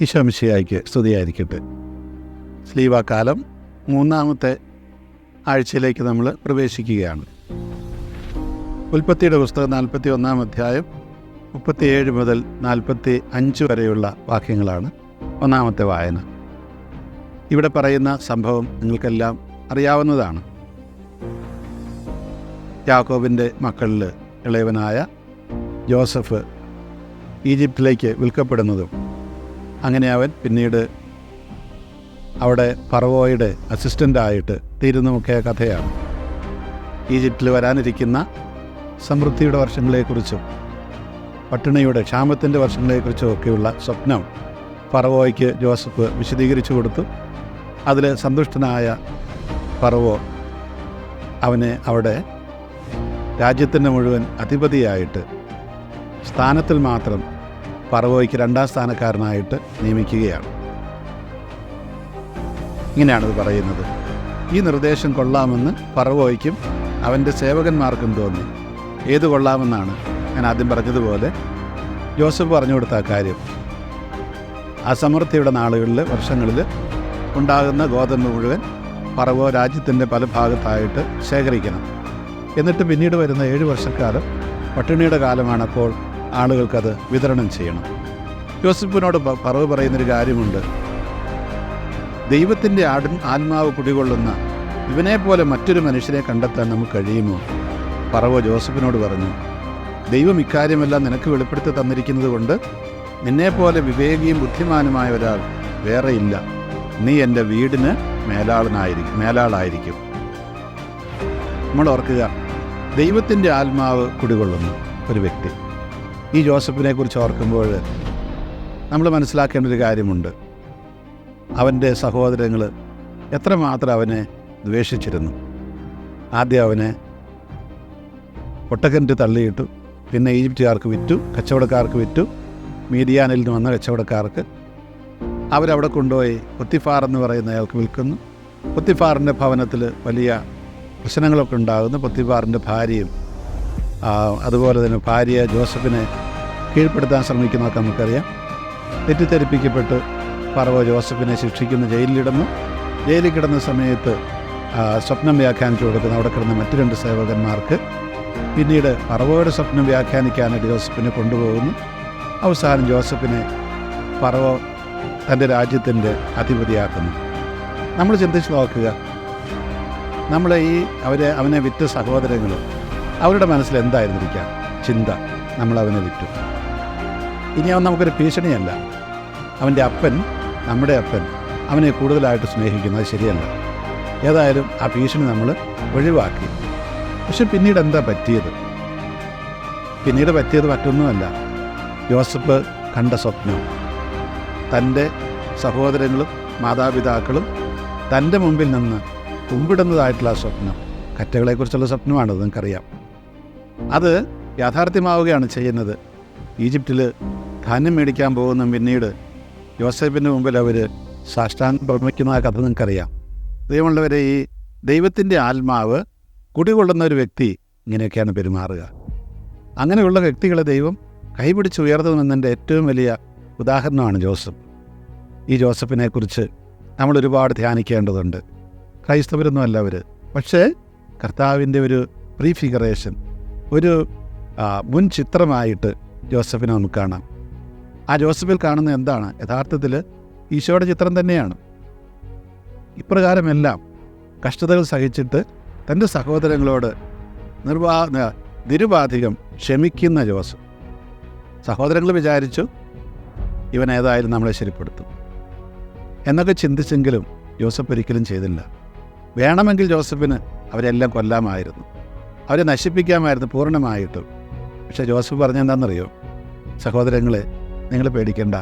ഈശോമിശിയായിക്ക് സ്തുതിയായിരിക്കട്ടെ. സ്ലീവാക്കാലം മൂന്നാമത്തെ ആഴ്ചയിലേക്ക് നമ്മൾ പ്രവേശിക്കുകയാണ്. ഉൽപ്പത്തിയുടെ പുസ്തകം നാൽപ്പത്തി ഒന്നാം അധ്യായം മുപ്പത്തിയേഴ് മുതൽ നാൽപ്പത്തി അഞ്ച് വരെയുള്ള വാക്യങ്ങളാണ് ഒന്നാമത്തെ വായന. ഇവിടെ പറയുന്ന സംഭവം നിങ്ങൾക്കെല്ലാം അറിയാവുന്നതാണ്. യാക്കോബിന്റെ മക്കളിൽ ഇളയവനായ ജോസഫ് ഈജിപ്തിലേക്ക് വിൽക്കപ്പെടുന്നതും അങ്ങനെ അവൻ പിന്നീട് അവിടെ പറവോയുടെ അസിസ്റ്റന്റായിട്ട് തീരുന്നുമൊക്കെ കഥയാണ്. ഈജിപ്തിൽ വരാനിരിക്കുന്ന സമൃദ്ധിയുടെ വർഷങ്ങളെക്കുറിച്ചും പട്ടിണിയുടെ ക്ഷാമത്തിന്റെ വർഷങ്ങളെക്കുറിച്ചും ഒക്കെയുള്ള സ്വപ്നം പറവോയ്ക്ക് ജോസഫ് വിശദീകരിച്ചു കൊടുത്തു. അതിൽ സന്തുഷ്ടനായ പറവോ അവനെ അവിടെ രാജ്യത്തിന്റെ മുഴുവൻ അധിപതിയായിട്ട് സ്ഥാനത്തിൽ മാത്രം പറവോയ്ക്ക് രണ്ടാം സ്ഥാനക്കാരനായിട്ട് നിയമിക്കുകയാണ്. ഇങ്ങനെയാണത് പറയുന്നത്. ഈ നിർദ്ദേശം കൊള്ളാമെന്ന് പറവോയ്ക്കും അവന്റെ സേവകന്മാർക്കും തോന്നി. ഏത് കൊള്ളാമെന്നാണ് ഞാൻ ആദ്യം പറഞ്ഞതുപോലെ ജോസഫ് പറഞ്ഞു കൊടുത്ത ആ കാര്യം. അസമൃദ്ധിയുടെ നാളുകളിൽ വർഷങ്ങളിൽ ഉണ്ടാകുന്ന ഗോതമ്പ് മുഴുവൻ പറവോ രാജ്യത്തിന്റെ പല ഭാഗത്തായിട്ട് ശേഖരിക്കണം. എന്നിട്ട് പിന്നീട് വരുന്ന ഏഴ് വർഷക്കാലം പട്ടിണിയുടെ കാലമാണപ്പോൾ ആളുകൾക്കത് വിതരണം ചെയ്യണം. യോസഫിനോട് പറവ് പറയുന്നൊരു കാര്യമുണ്ട്. ദൈവത്തിന്റെ ആടൻ ആത്മാവ് കുടികൊള്ളുന്ന ഇവനെപ്പോലെ മറ്റൊരു മനുഷ്യനെ കണ്ടെത്താൻ നമുക്ക് കഴിയുമോ? പറവോ ജോസഫിനോട് പറഞ്ഞു ദൈവം ഇക്കാര്യമെല്ലാം നിനക്ക് വെളിപ്പെടുത്തി തന്നിരിക്കുന്നത് കൊണ്ട് നിന്നെപ്പോലെ വിവേകിയും ബുദ്ധിമാനുമായ ഒരാൾ വേറെയില്ല നീ എന്റെ വീടിന് മേലാളനായിരിക്കും മേലാളായിരിക്കും. നമ്മൾ ഓർക്കുക ദൈവത്തിന്റെ ആത്മാവ് കുടികൊള്ളുന്നു ഒരു വ്യക്തി. ഈ ജോസഫിനെ കുറിച്ച് ഓർക്കുമ്പോൾ നമ്മൾ മനസ്സിലാക്കേണ്ട ഒരു കാര്യമുണ്ട്. അവന്റെ സഹോദരങ്ങൾ എത്രമാത്രം അവനെ ദ്വേഷിച്ചിരുന്നു. ആദ്യം അവനെ ഒട്ടക്കിന്റെ തള്ളിയിട്ടു പിന്നെ ഈജിപ്തുകാർക്ക് വിറ്റു കച്ചവടക്കാർക്ക് വിറ്റു മീഡിയാനിൽ നിന്ന് വന്ന കച്ചവടക്കാർക്ക്. അവരവിടെ കൊണ്ടുപോയി ഒത്തിഫാർ എന്ന് പറയുന്ന അയാൾക്ക് വിൽക്കുന്നു. പൊത്തിഫാറിന്റെ ഭവനത്തിൽ വലിയ പ്രശ്നങ്ങളൊക്കെ ഉണ്ടാകുന്നു. പൊത്തിഫാറിന്റെ ഭാര്യയും അതുപോലെ തന്നെ ഭാര്യ ജോസഫിനെ കീഴ്പ്പെടുത്താൻ ശ്രമിക്കുന്നതൊക്കെ നമുക്കറിയാം. തെറ്റിദ്ധരിപ്പിക്കപ്പെട്ട് പറവോ ജോസഫിനെ ശിക്ഷിക്കുന്ന ജയിലിലിടുന്നു. ജയിലിൽ കിടന്ന സമയത്ത് സ്വപ്നം വ്യാഖ്യാനിച്ചു കൊടുക്കുന്ന അവിടെ കിടന്ന മറ്റു രണ്ട് സേവകന്മാർക്ക് പിന്നീട് പറവോയുടെ സ്വപ്നം വ്യാഖ്യാനിക്കാനായിട്ട് ജോസഫിനെ കൊണ്ടുപോകുന്നു. അവസാനം ജോസഫിനെ പറവോ തന്റെ രാജ്യത്തിന്റെ അധിപതിയാക്കുന്നു. നമ്മൾ ചിന്തിച്ച് നോക്കുക. നമ്മളെ ഈ അവരെ അവനെ വിറ്റ സഹോദരങ്ങൾ അവരുടെ മനസ്സിൽ എന്തായിരുന്നിരിക്കാം? ചിന്ത നമ്മളവനെ വിറ്റു. ഇനി അവൻ നമുക്കൊരു ഭീഷണിയല്ല. അവന്റെ അപ്പൻ നമ്മുടെ അപ്പൻ അവനെ കൂടുതലായിട്ട് സ്നേഹിക്കുന്നത് ശരിയല്ല. ഏതായാലും ആ ഭീഷണി നമ്മൾ ഒഴിവാക്കി. പക്ഷെ പിന്നീട് എന്താ പറ്റിയത്? പിന്നീട് പറ്റിയത് മറ്റൊന്നുമല്ല. ജോസഫ് കണ്ട സ്വപ്നം. തന്റെ സഹോദരങ്ങളും മാതാപിതാക്കളും തന്റെ മുമ്പിൽ നിന്ന് കുമ്പിടുന്നതായിട്ടുള്ള സ്വപ്നം. കറ്റകളെക്കുറിച്ചുള്ള സ്വപ്നമാണത് നിങ്ങൾക്കറിയാം. അത് യാഥാർത്ഥ്യമാവുകയാണ് ചെയ്യുന്നത്. ഈജിപ്തിൽ ധാന്യം മേടിക്കാൻ പോകുന്ന പിന്നീട് യോസഫിന്റെ മുമ്പിൽ അവർ സാഷ്ടാംഗം പ്രമിക്കുന്ന കഥ നിങ്ങൾക്കറിയാം. ദൈവമുള്ളവരെ ഈ ദൈവത്തിന്റെ ആത്മാവ് കുടികൊള്ളുന്ന ഒരു വ്യക്തി ഇങ്ങനെയൊക്കെയാണ് പെരുമാറുക. അങ്ങനെയുള്ള വ്യക്തികളെ ദൈവം കൈപിടിച്ച് ഉയർത്തുമെന്നതിന്റെ ഏറ്റവും വലിയ ഉദാഹരണമാണ് ജോസഫ്. ഈ ജോസഫിനെക്കുറിച്ച് നമ്മൾ ഒരുപാട് ധ്യാനിക്കേണ്ടതുണ്ട്. ക്രൈസ്തവരൊന്നും അല്ല അവർ പക്ഷേ കർത്താവിന്റെ ഒരു പ്രീഫിഗറേഷൻ ഒരു മുൻ ചിത്രമായിട്ട് ജോസഫിനെ നമുക്ക് കാണാം. ആ ജോസഫിൽ കാണുന്ന എന്താണ്? യഥാർത്ഥത്തിൽ ഈശോയുടെ ചിത്രം തന്നെയാണ്. ഇപ്രകാരമെല്ലാം കഷ്ടതകൾ സഹിച്ചിട്ട് തന്റെ സഹോദരങ്ങളോട് നിർവാ നിരുപാധികം ക്ഷമിക്കുന്ന ജോസഫ്. സഹോദരങ്ങൾ വിചാരിച്ചു ഇവൻ ഏതായാലും നമ്മളെ ശരിപ്പെടുത്തും. എന്നൊക്കെ ചിന്തിച്ചെങ്കിലും ജോസഫ് ഒരിക്കലും ചെയ്തില്ല. വേണമെങ്കിൽ ജോസഫിന് അവരെല്ലാം കൊല്ലാമായിരുന്നു. അവരെ നശിപ്പിക്കാമായിരുന്നു പൂർണമായിട്ടും. പക്ഷേ ജോസഫ് പറഞ്ഞെന്താണെന്നറിയോ? സഹോദരങ്ങളെ നിങ്ങൾ പേടിക്കേണ്ട.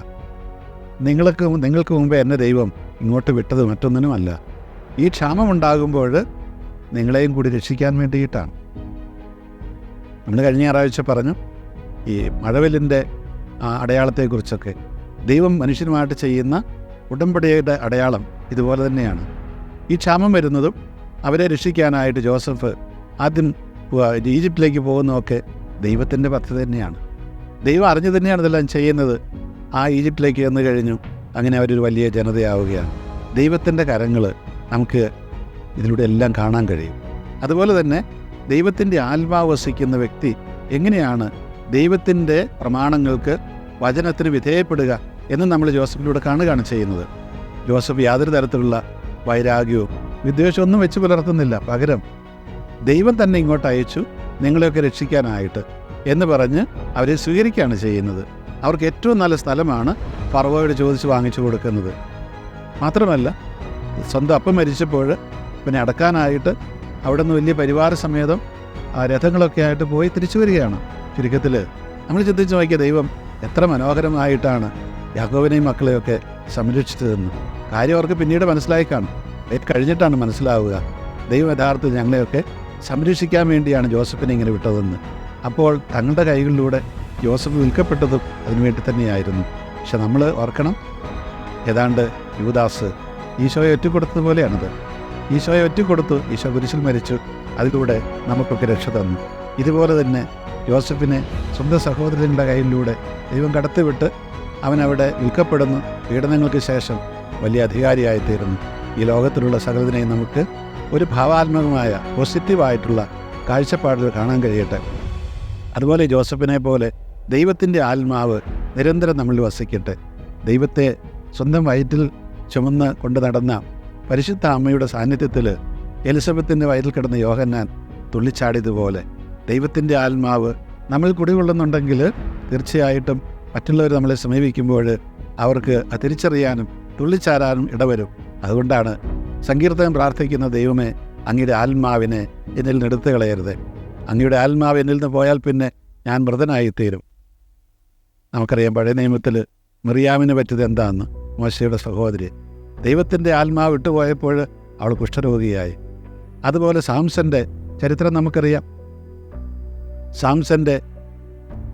നിങ്ങൾക്ക് നിങ്ങൾക്ക് മുമ്പേ എന്നെ ദൈവം ഇങ്ങോട്ട് വിട്ടത് മറ്റൊന്നിനുമല്ല ഈ ക്ഷാമമുണ്ടാകുമ്പോൾ നിങ്ങളെയും കൂടി രക്ഷിക്കാൻ വേണ്ടിയിട്ടാണ്. നമ്മൾ കഴിഞ്ഞ ഞായറാഴ്ച പറഞ്ഞു ഈ മഴവെല്ലിന്റെ ആ, അടയാളത്തെക്കുറിച്ചൊക്കെ. ദൈവം മനുഷ്യനുമായിട്ട് ചെയ്യുന്ന ഉടമ്പടിയുടെ അടയാളം ഇതുപോലെ തന്നെയാണ്. ഈ ക്ഷാമം വരുന്നതും അവരെ രക്ഷിക്കാനായിട്ട് ജോസഫ് ആദ്യം ഈജിപ്തിലേക്ക് പോകുന്നതൊക്കെ ദൈവത്തിന്റെ പദ്ധതി തന്നെയാണ്. ദൈവം അറിഞ്ഞു തന്നെയാണ് ഇതെല്ലാം ചെയ്യുന്നത്. ആ ഈജിപ്തിലേക്ക് ചെന്ന് കഴിഞ്ഞു. അങ്ങനെ അവരൊരു വലിയ ജനതയാവുകയാണ്. ദൈവത്തിന്റെ കരങ്ങൾ നമുക്ക് ഇതിലൂടെ എല്ലാം കാണാൻ കഴിയും. അതുപോലെ തന്നെ ദൈവത്തിന്റെ ആത്മാവ് വസിക്കുന്ന വ്യക്തി എങ്ങനെയാണ് ദൈവത്തിന്റെ പ്രമാണങ്ങൾക്ക് വചനത്തിന് വിധേയപ്പെടുക എന്ന് നമ്മൾ ജോസഫിലൂടെ കാണുകയാണ് ചെയ്യുന്നത്. ജോസഫ് യാതൊരു തരത്തിലുള്ള വൈരാഗ്യവും വിദ്വേഷമൊന്നും വെച്ച് പുലർത്തുന്നില്ല. പകരം ദൈവം തന്നെ ഇങ്ങോട്ട് അയച്ചു നിങ്ങളെയൊക്കെ രക്ഷിക്കാനായിട്ട് എന്ന് പറഞ്ഞ് അവരെ സ്വീകരിക്കുകയാണ് ചെയ്യുന്നത്. അവർക്ക് ഏറ്റവും നല്ല സ്ഥലമാണ് ഫറവോയോട് ചോദിച്ച് വാങ്ങിച്ചു കൊടുക്കുന്നത്. മാത്രമല്ല സ്വന്തം അപ്പം മരിച്ചപ്പോൾ പിന്നെ അടക്കാനായിട്ട് അവിടെ നിന്ന് വലിയ പരിവാര സമേതം രഥങ്ങളൊക്കെ ആയിട്ട് പോയി തിരിച്ചു വരികയാണ്. ചുരുക്കത്തിൽ നമ്മൾ ചിന്തിച്ച് നോക്കിയ ദൈവം എത്ര മനോഹരമായിട്ടാണ് യാക്കോവിനെയും മക്കളെയൊക്കെ സംരക്ഷിച്ചതെന്ന്. കാര്യം അവർക്ക് പിന്നീട് മനസ്സിലായി കാണും. കഴിഞ്ഞിട്ടാണ് മനസ്സിലാവുക. ദൈവം യഥാർത്ഥത്തിൽ ഞങ്ങളെയൊക്കെ സംരക്ഷിക്കാൻ വേണ്ടിയാണ് ജോസഫിനെ ഇങ്ങനെ വിട്ടതെന്ന്. അപ്പോൾ തങ്ങളുടെ കൈകളിലൂടെ ജോസഫ് വിൽക്കപ്പെട്ടതും അതിനുവേണ്ടി തന്നെയായിരുന്നു. പക്ഷെ നമ്മൾ ഓർക്കണം ഏതാണ്ട് യുവദാസ് ഈശോയെ ഒറ്റക്കൊടുത്തതുപോലെയാണത് ഈശോയെ ഒറ്റക്കൊടുത്തു ഈശോ കുരിശിൽ മരിച്ചു അതിലൂടെ നമുക്കൊക്കെ രക്ഷ തന്നു. ഇതുപോലെ തന്നെ ജോസഫിനെ സ്വന്തം സഹോദരങ്ങളുടെ കയ്യിലൂടെ ദൈവം കടത്തിവിട്ട് അവനവിടെ വിൽക്കപ്പെടുന്നു. പീഡനങ്ങൾക്ക് ശേഷം വലിയ അധികാരിയായിത്തീരുന്നു. ഈ ലോകത്തിലുള്ള സകലതിനെയും നമുക്ക് ഒരു ഭാവാത്മകമായ പോസിറ്റീവായിട്ടുള്ള കാഴ്ചപ്പാടിൽ കാണാൻ കഴിയട്ടെ. അതുപോലെ ജോസഫിനെ പോലെ ദൈവത്തിന്റെ ആത്മാവ് നിരന്തരം നമ്മളിൽ വസിക്കട്ടെ. ദൈവത്തെ സ്വന്തം വയറ്റിൽ ചുമന്ന് കൊണ്ട് നടന്ന പരിശുദ്ധ അമ്മയുടെ സാന്നിധ്യത്തിൽ എലിസബത്തിന്റെ വയറ്റിൽ കിടന്ന യോഹന്നാൻ തുള്ളിച്ചാടിയതുപോലെ ദൈവത്തിന്റെ ആത്മാവ് നമ്മൾ കുടികൊള്ളുന്നുണ്ടെങ്കിൽ തീർച്ചയായിട്ടും മറ്റുള്ളവർ നമ്മളെ സമീപിക്കുമ്പോൾ അവർക്ക് തിരിച്ചറിയാനും തുള്ളിച്ചാരാനും ഇടവരും. അതുകൊണ്ടാണ് സങ്കീർത്തനം പ്രാർത്ഥിക്കുന്ന ദൈവമേ അങ്ങയുടെ ആത്മാവിനെ എന്നിൽ നിന്ന് എടുത്തു കളയരുത്. അങ്ങയുടെ ആത്മാവ് എന്നിൽ നിന്ന് പോയാൽ പിന്നെ ഞാൻ മൃതനായിത്തീരും. നമുക്കറിയാം പഴയ നിയമത്തിൽ മിറിയാമിന് പറ്റിയത് എന്താണെന്ന് മോശയുടെ സഹോദരി. ദൈവത്തിന്റെ ആത്മാവ് വിട്ടുപോയപ്പോൾ അവൾ കുഷ്ഠരോഗിയായി. അതുപോലെ സാംസന്റെ ചരിത്രം നമുക്കറിയാം. സാംസന്റെ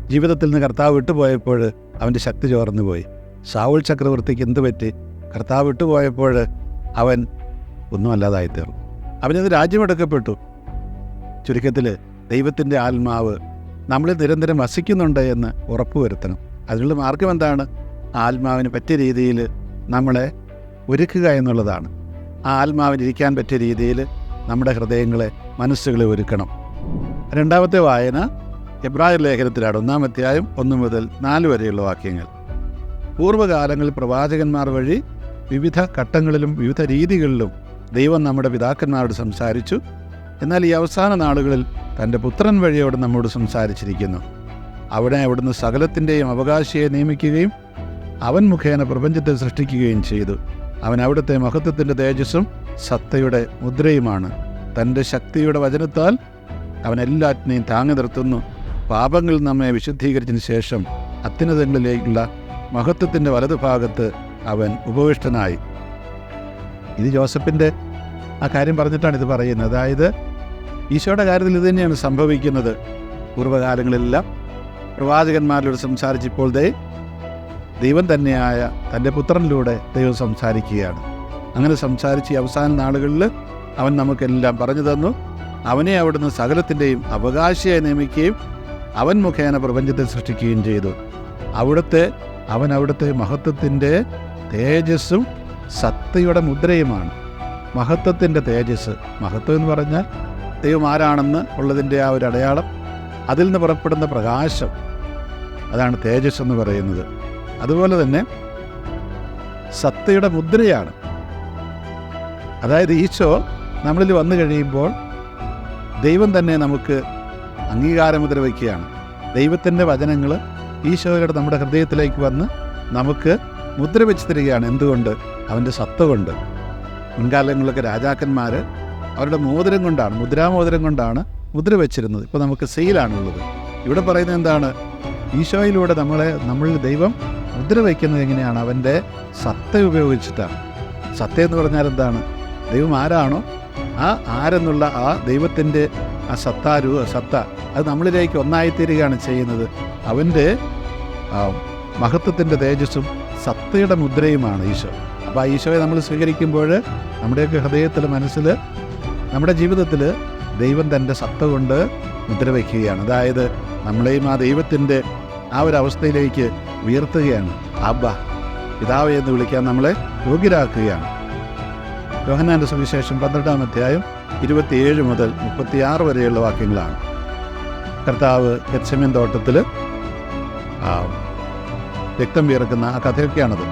ജീവിതത്തിൽ നിന്ന് കർത്താവ് വിട്ടുപോയപ്പോൾ അവന്റെ ശക്തി ചോർന്നു പോയി സാവുൾ ചക്രവർത്തിക്ക് എന്ത് പറ്റി? കർത്താവ് വിട്ടുപോയപ്പോൾ അവൻ ഒന്നുമല്ലാതായിത്തീർന്നു. അവനത് രാജ്യമെടുക്കപ്പെട്ടു ചുരുക്കത്തിൽ ദൈവത്തിന്റെ ആത്മാവ് നമ്മളിൽ നിരന്തരം വസിക്കുന്നുണ്ട് എന്ന് ഉറപ്പുവരുത്തണം. അതിനുള്ള മാർഗം എന്താണ്? ആത്മാവിന് പറ്റിയ രീതിയിൽ നമ്മളെ ഒരുക്കുക എന്നുള്ളതാണ്. ആ ആത്മാവിനിരിക്കാൻ പറ്റിയ രീതിയിൽ നമ്മുടെ ഹൃദയങ്ങളെ മനസ്സുകളെ ഒരുക്കണം. രണ്ടാമത്തെ വായന എബ്രാഹിം ലേഖനത്തിലാണ് ഒന്നാം അധ്യായം ഒന്ന് മുതൽ നാല് വരെയുള്ള വാക്യങ്ങൾ. പൂർവകാലങ്ങളിൽ പ്രവാചകന്മാർ വഴി വിവിധ ഘട്ടങ്ങളിലും വിവിധ രീതികളിലും ദൈവം നമ്മുടെ പിതാക്കന്മാരോട് സംസാരിച്ചു. എന്നാൽ ഈ അവസാന നാളുകളിൽ തന്റെ പുത്രൻ വഴിയോട് നമ്മോട് സംസാരിച്ചിരിക്കുന്നു. അവിടെ അവിടുന്ന് സകലത്തിന്റെയും അവകാശിയെ നിയമിക്കുകയും അവൻ മുഖേന പ്രപഞ്ചത്തെ സൃഷ്ടിക്കുകയും ചെയ്തു. അവൻ അവിടുത്തെ മഹത്വത്തിന്റെ തേജസ്സും സത്തയുടെ മുദ്രയുമാണ്. തന്റെ ശക്തിയുടെ വചനത്താൽ അവൻ എല്ലാറ്റിനെയും താങ്ങി നിർത്തുന്നു. പാപങ്ങൾ നമ്മെ വിശുദ്ധീകരിച്ചതിന് ശേഷം അത്യുന്നതങ്ങളിലേക്കുള്ള മഹത്വത്തിന്റെ വലതുഭാഗത്ത് അവൻ ഉപവിഷ്ടനായി. ഇത് ജോസഫിന്റെ ആ കാര്യം പറഞ്ഞിട്ടാണ് ഇത് പറയുന്നത്. അതായത് ഈശോയുടെ കാര്യത്തിൽ ഇത് തന്നെയാണ് സംഭവിക്കുന്നത്. പൂർവകാലങ്ങളിലെല്ലാം പ്രവാചകന്മാരിലൂടെ സംസാരിച്ചിപ്പോൾ ദേ ദൈവം തന്നെയായ തന്റെ പുത്രനിലൂടെ ദൈവം സംസാരിക്കുകയാണ്. അങ്ങനെ സംസാരിച്ച് അവസാന നാളുകളിൽ അവൻ നമുക്കെല്ലാം പറഞ്ഞു തന്നു. അവനെ അവിടുന്ന് സകലത്തിന്റെയും അവകാശിയായി നിയമിക്കുകയും അവൻ മുഖേന പ്രപഞ്ചത്തെ സൃഷ്ടിക്കുകയും ചെയ്തു. അവിടുത്തെ അവൻ അവിടുത്തെ മഹത്വത്തിന്റെ തേജസ്സും സത്തയുടെ മുദ്രയുമാണ്. മഹത്വത്തിന്റെ തേജസ് മഹത്വം എന്ന് പറഞ്ഞാൽ ദൈവം ആരാണെന്ന് ഉള്ളതിന്റെ ആ ഒരു അടയാളം അതിൽ നിന്ന് പുറപ്പെടുന്ന പ്രകാശം അതാണ് തേജസ് എന്ന് പറയുന്നത്. അതുപോലെ തന്നെ സത്തയുടെ മുദ്രയാണ്. അതായത് ഈശോ നമ്മളിൽ വന്നു കഴിയുമ്പോൾ ദൈവം തന്നെ നമുക്ക് അംഗീകാരമുദ്ര വയ്ക്കുകയാണ് ദൈവത്തിന്റെ വചനങ്ങൾ ഈശോയുടെ നമ്മുടെ ഹൃദയത്തിലേക്ക് വന്ന് നമുക്ക് മുദ്ര വെച്ച് തരികയാണ്. എന്തുകൊണ്ട്? അവന്റെ സത്ത കൊണ്ട്. മുൻകാലങ്ങളിലൊക്കെ രാജാക്കന്മാർ അവരുടെ മോതിരം കൊണ്ടാണ് മുദ്രാമോതിരം കൊണ്ടാണ് മുദ്ര വെച്ചിരുന്നത്. ഇപ്പോൾ നമുക്ക് സെയിലാണുള്ളത്. ഇവിടെ പറയുന്നത് എന്താണ്? ഈശോയിലൂടെ നമ്മളെ നമ്മളിൽ ദൈവം മുദ്ര വയ്ക്കുന്നത് എങ്ങനെയാണ്? അവന്റെ സത്ത ഉപയോഗിച്ചിട്ടാണ്. സത്ത എന്ന് പറഞ്ഞാൽ എന്താണ്? ദൈവം ആരാണോ? ആ ആരെന്നുള്ള ആ ദൈവത്തിന്റെ ആ സത്താരു സത്ത അത് നമ്മളിലേക്ക് ഒന്നായിത്തീരുകയാണ് ചെയ്യുന്നത്. അവന്റെ മഹത്വത്തിന്റെ തേജസ്സും സത്തയുടെ മുദ്രയുമാണ് ഈശോ. അപ്പോൾ ആ ഈശോയെ നമ്മൾ സ്വീകരിക്കുമ്പോൾ നമ്മുടെയൊക്കെ ഹൃദയത്തിൽ മനസ്സിൽ നമ്മുടെ ജീവിതത്തിൽ ദൈവം തന്റെ സത്ത കൊണ്ട് മുദ്രവയ്ക്കുകയാണ്. അതായത് നമ്മളെയും ആ ദൈവത്തിന്റെ ആ ഒരു അവസ്ഥയിലേക്ക് ഉയർത്തുകയാണ്. അബ്ബ പിതാവ് എന്ന് വിളിക്കാൻ നമ്മളെ യോഗ്യരാക്കുകയാണ്. യോഹന്നാന്റെ സുവിശേഷം പന്ത്രണ്ടാം അധ്യായം ഇരുപത്തിയേഴ് മുതൽ മുപ്പത്തിയാറ് വരെയുള്ള വാക്യങ്ങളാണ്. കർത്താവ് ഗച്ചമ്യൻ തോട്ടത്തിൽ രക്തം വിയർക്കുന്ന ആ കഥയൊക്കെയാണത്.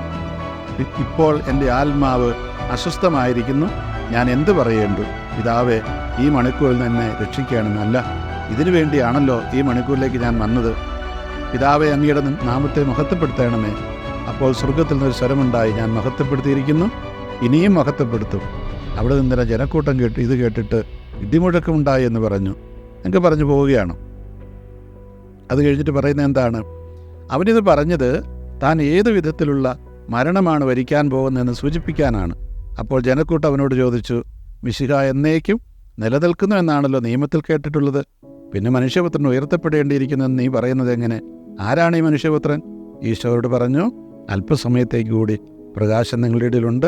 ഇപ്പോൾ എന്റെ ആത്മാവ് അസ്വസ്ഥമായിരിക്കുന്നു. ഞാൻ എന്ത് പറയേണ്ടു? പിതാവെ ഈ മണിക്കൂറിൽ നിന്ന് എന്നെ രക്ഷിക്കുകയാണെന്നല്ല ഇതിനു വേണ്ടിയാണല്ലോ ഈ മണിക്കൂറിലേക്ക് ഞാൻ വന്നത്. പിതാവെ അങ്ങയുടെ നാമത്തെ മഹത്വപ്പെടുത്തണമേ. അപ്പോൾ സ്വർഗത്തിൽ നിന്നൊരു സ്വരമുണ്ടായി. ഞാൻ മഹത്വപ്പെടുത്തിയിരിക്കുന്നു ഇനിയും മഹത്വപ്പെടുത്തും. അവിടെ നിന്നിര ജനക്കൂട്ടം കേട്ട് ഇത് കേട്ടിട്ട് ഇടിമുഴക്കമുണ്ടായി എന്ന് പറഞ്ഞു. എനിക്ക് പറഞ്ഞു പോവുകയാണ്. അത് കഴിഞ്ഞിട്ട് പറയുന്നത് എന്താണ്? അവനിത് പറഞ്ഞത് താൻ ഏത് വിധത്തിലുള്ള മരണമാണ് വരിക്കാൻ പോകുന്നതെന്ന് സൂചിപ്പിക്കാനാണ്. അപ്പോൾ ജനക്കൂട്ട് അവനോട് ചോദിച്ചു മിശിഹ എന്നേക്കും നിലനിൽക്കുന്നു എന്നാണല്ലോ നിയമത്തിൽ കേട്ടിട്ടുള്ളത്. പിന്നെ മനുഷ്യപുത്രൻ ഉയർത്തപ്പെടേണ്ടിയിരിക്കുന്നെന്ന് നീ പറയുന്നത് എങ്ങനെ? ആരാണ് ഈ മനുഷ്യപുത്രൻ? ഈശോയോട് പറഞ്ഞു അല്പസമയത്തേക്ക് കൂടി പ്രകാശം നിങ്ങളുടെ ഇടയിലുണ്ട്.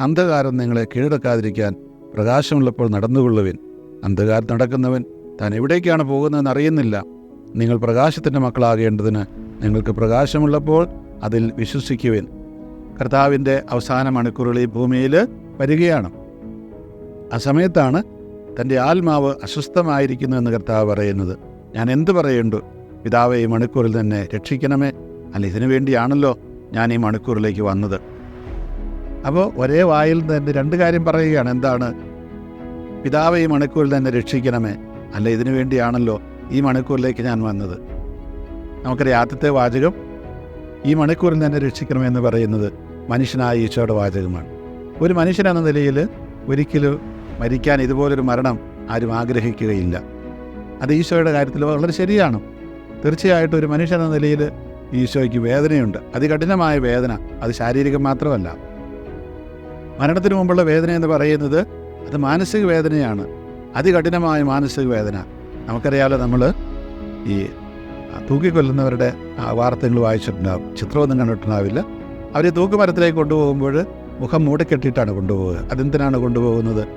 അന്ധകാരം നിങ്ങളെ കീഴടക്കാതിരിക്കാൻ പ്രകാശമുള്ളപ്പോൾ നടന്നുകൊള്ളുവിൻ. അന്ധകാരം നടക്കുന്നവൻ താൻ എവിടേക്കാണ് പോകുന്നതെന്ന് അറിയുന്നില്ല. നിങ്ങൾ പ്രകാശത്തിന്റെ മക്കളാകേണ്ടതിന് നിങ്ങൾക്ക് പ്രകാശമുള്ളപ്പോൾ അതിൽ വിശ്വസിക്കുവിൻ. കർത്താവിന്റെ അവസാന മണിക്കൂറുകൾ ഈ ഭൂമിയിൽ വരികയാണ്. ആ സമയത്താണ് തന്റെ ആത്മാവ് അസ്വസ്ഥമായിരിക്കുന്നു എന്ന് കർത്താവ് പറയുന്നത്. ഞാൻ എന്ത് പറയേണ്ടു? പിതാവെ ഈ മണിക്കൂറിൽ തന്നെ രക്ഷിക്കണമേ. അല്ല ഇതിനു വേണ്ടിയാണല്ലോ ഞാൻ ഈ മണിക്കൂറിലേക്ക് വന്നത്. അപ്പോൾ ഒരേ വായിൽ തന്നെ രണ്ട് കാര്യം പറയുകയാണ്. എന്താണ്? പിതാവ് ഈ മണിക്കൂറിൽ തന്നെ രക്ഷിക്കണമേ. അല്ല ഇതിനു വേണ്ടിയാണല്ലോ ഈ മണിക്കൂറിലേക്ക് ഞാൻ വന്നത്. നമുക്കറിയാം ആദ്യത്തെ വാചകം ഈ മണിക്കൂറിൽ തന്നെ രക്ഷിക്കണമെന്ന് പറയുന്നത്. മനുഷ്യനായ ഈശോയുടെ വാചകമാണ്. ഒരു മനുഷ്യനെന്ന നിലയിൽ ഒരിക്കലും മരിക്കാൻ ഇതുപോലൊരു മരണം ആരും ആഗ്രഹിക്കുകയില്ല. അത് ഈശോയുടെ കാര്യത്തിൽ വളരെ ശരിയാണ്. തീർച്ചയായിട്ടും ഒരു മനുഷ്യൻ എന്ന നിലയിൽ ഈശോയ്ക്ക് വേദനയുണ്ട്. അതികഠിനമായ വേദന അത് ശാരീരികം മാത്രമല്ല. മരണത്തിന് മുമ്പുള്ള വേദന എന്ന് പറയുന്നത് അത് മാനസിക വേദനയാണ്. അതികഠിനമായ മാനസിക വേദന. നമുക്കറിയാമല്ലോ നമ്മൾ ഈ തൂക്കിക്കൊല്ലുന്നവരുടെ വാർത്തകൾ വായിച്ചിട്ടുണ്ടാവും. ചിത്രമൊന്നും കണ്ടിട്ടുണ്ടാവില്ല. അവരെ തൂക്കുമരത്തിലേക്ക് കൊണ്ടുപോകുമ്പോൾ മുഖം മൂടിക്കെട്ടിയിട്ടാണ് കൊണ്ടുപോകുക അതെന്തിനാണ് കൊണ്ടുപോകുന്നത്?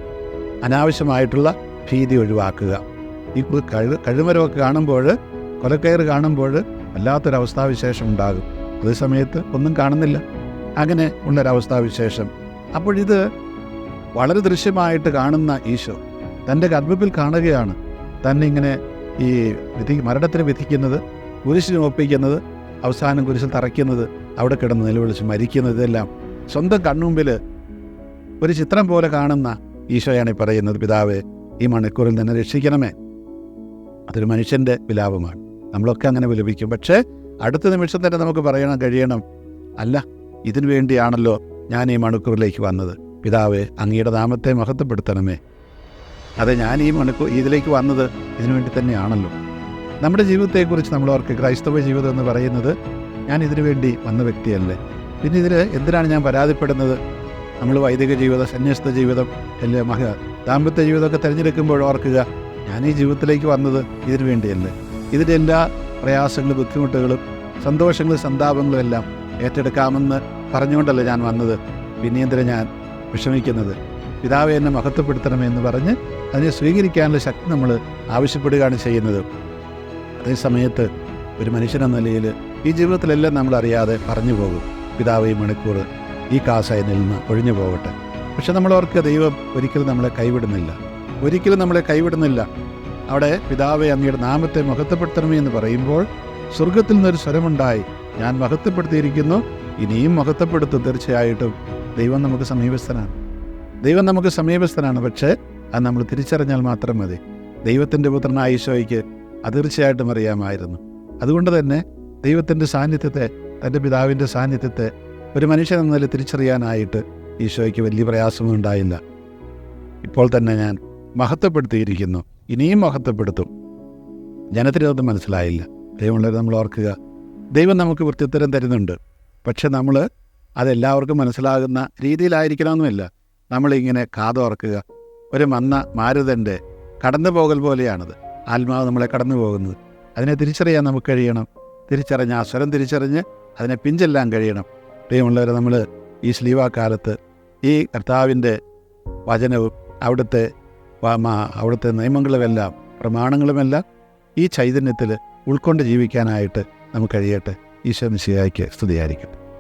അനാവശ്യമായിട്ടുള്ള ഭീതി ഒഴിവാക്കുക. ഈ കഴു കഴുമരമൊക്കെ കാണുമ്പോൾ കൊലക്കയറ് കാണുമ്പോൾ വല്ലാത്തൊരവസ്ഥാവിശേഷം ഉണ്ടാകും. അതേ സമയത്ത് ഒന്നും കാണുന്നില്ല. അങ്ങനെ ഉള്ളൊരവസ്ഥാവിശേഷം. അപ്പോഴിത് വളരെ ദൃശ്യമായിട്ട് കാണുന്ന ഈശോ തന്റെ ഗർഭത്തിൽ കാണുകയാണ്. തന്നെ ഇങ്ങനെ ഈ വിധി മരണത്തിന് വിധിക്കുന്നത് കുരിശിന് ഒപ്പിക്കുന്നത് അവസാനം കുരിശിൽ തറയ്ക്കുന്നത് അവിടെ കിടന്ന് നിലവിളിച്ച് മരിക്കുന്നത് ഇതെല്ലാം സ്വന്തം കൺമുമ്പിൽ ഒരു ചിത്രം പോലെ കാണുന്ന ഈശോയാണ് പറയുന്നത് പിതാവേ ഈ മണിക്കൂറിൽ നിന്നെ രക്ഷിക്കണമേ. അതൊരു മനുഷ്യന്റെ വിലാപമാണ്. നമ്മളൊക്കെ അങ്ങനെ വിലപിക്കും. പക്ഷേ അടുത്ത നിമിഷം തന്നെ നമുക്ക് പറയണം കഴിയണം അല്ല ഇതിനു വേണ്ടിയാണല്ലോ ഞാൻ ഈ മണിക്കൂറിലേക്ക് വന്നത്. പിതാവേ അങ്ങയുടെ നാമത്തെ മഹത്വപ്പെടുത്തണമേ. അതെ ഞാൻ ഈ മണിക്കൂർ ഇതിലേക്ക് വന്നത് ഇതിനു വേണ്ടി തന്നെയാണല്ലോ. നമ്മുടെ ജീവിതത്തെക്കുറിച്ച് നമ്മൾ ഓർക്ക് ക്രൈസ്തവ ജീവിതം എന്ന് പറയുന്നത് ഞാൻ ഇതിനു വേണ്ടി വന്ന വ്യക്തിയല്ലേ? പിന്നെ ഇതിൽ എന്തിനാണ് ഞാൻ പരാതിപ്പെടുന്നത്? നമ്മൾ വൈദിക ജീവിതം സന്യസ്ത ജീവിതം അല്ലെ മഹ ദാമ്പത്യ ജീവിതമൊക്കെ തിരഞ്ഞെടുക്കുമ്പോൾ ഓർക്കുക ഞാൻ ഈ ജീവിതത്തിലേക്ക് വന്നത് ഇതിനു വേണ്ടിയല്ലേ. ഇതിന്റെ എല്ലാ പ്രയാസങ്ങളും ബുദ്ധിമുട്ടുകളും സന്തോഷങ്ങളും സന്താപങ്ങളും എല്ലാം ഏറ്റെടുക്കാമെന്ന് പറഞ്ഞുകൊണ്ടല്ലേ ഞാൻ വന്നത്. പിന്നെ എന്തിനാ ഞാൻ വിഷമിക്കുന്നത്? പിതാവെ എന്നെ മഹത്വപ്പെടുത്തണമെന്ന് പറഞ്ഞ് അതിനെ സ്വീകരിക്കാനുള്ള ശക്തി നമ്മൾ ആവശ്യപ്പെടുകയാണ് ചെയ്യുന്നത്. അതേ സമയത്ത് ഒരു മനുഷ്യനെന്ന നിലയിൽ ഈ ജീവിതത്തിലെല്ലാം നമ്മൾ അറിയാതെ പറഞ്ഞു പോകും. പിതാവ് ഈ മണിക്കൂർ ഈ കാസായനിൽ നിന്ന് ഒഴിഞ്ഞു പോകട്ടെ. പക്ഷെ നമ്മൾ ഓർക്കുക ദൈവം ഒരിക്കലും നമ്മളെ കൈവിടുന്നില്ല. ഒരിക്കലും നമ്മളെ കൈവിടുന്നില്ല. അവിടെ പിതാവെ അങ്ങയുടെ നാമത്തെ മഹത്വപ്പെടുത്തണമേ എന്ന് പറയുമ്പോൾ സ്വർഗത്തിൽ നിന്നൊരു സ്വരമുണ്ടായി. ഞാൻ മഹത്വപ്പെടുത്തിയിരിക്കുന്നു. ഇനിയും മഹത്വപ്പെടുത്തും. തീർച്ചയായിട്ടും ദൈവം നമുക്ക് സമീപസ്ഥനാണ്. ദൈവം നമുക്ക് സമീപസ്ഥനാണ്. പക്ഷേ അത് നമ്മൾ തിരിച്ചറിഞ്ഞാൽ മാത്രം മതി. ദൈവത്തിന്റെ പുത്രനായ ഈശോയ്ക്ക് അത് തീർച്ചയായിട്ടും അറിയാമായിരുന്നു. അതുകൊണ്ട് തന്നെ ദൈവത്തിന്റെ സാന്നിധ്യത്തെ തന്റെ പിതാവിന്റെ സാന്നിധ്യത്തെ ഒരു മനുഷ്യൻ എന്ന നില തിരിച്ചറിയാനായിട്ട് ഈശോയ്ക്ക് വലിയ പ്രയാസമൊന്നും ഉണ്ടായില്ല. ഇപ്പോൾ തന്നെ ഞാൻ മഹത്വപ്പെടുത്തിയിരിക്കുന്നു. ഇനിയും മഹത്വപ്പെടുത്തും. ജനത്തിനതൊന്നും മനസ്സിലായില്ല. ദൈവമുള്ളത് നമ്മൾ ഓർക്കുക. ദൈവം നമുക്ക് വൃത്തിത്തരം തരുന്നുണ്ട്. പക്ഷെ നമ്മൾ അതെല്ലാവർക്കും മനസ്സിലാകുന്ന രീതിയിലായിരിക്കണമെന്നുമില്ല നമ്മളിങ്ങനെ കാതോർക്കുക. ഒരു മന്ന മാരുതന്റെ കടന്നു പോകൽ പോലെയാണത്. ആത്മാവ് നമ്മളെ കടന്നു പോകുന്നത് അതിനെ തിരിച്ചറിയാൻ നമുക്ക് കഴിയണം. തിരിച്ചറിഞ്ഞ് ആ സ്വരം തിരിച്ചറിഞ്ഞ് അതിനെ പിഞ്ചെല്ലാം കഴിയണം. പ്രിയമുള്ളവരെ നമ്മൾ ഈ സ്ലീവാ കാലത്ത് ഈ കർത്താവിന്റെ വചനവും അവിടുത്തെ അവിടുത്തെ നിയമങ്ങളുമെല്ലാം പ്രമാണങ്ങളുമെല്ലാം ഈ ചൈതന്യത്തിൽ ഉൾക്കൊണ്ട് ജീവിക്കാനായിട്ട് നമുക്ക് കഴിയട്ടെ. ഈശോ മിശിഹായ്ക്ക് സ്തുതിയായിരിക്കട്ടെ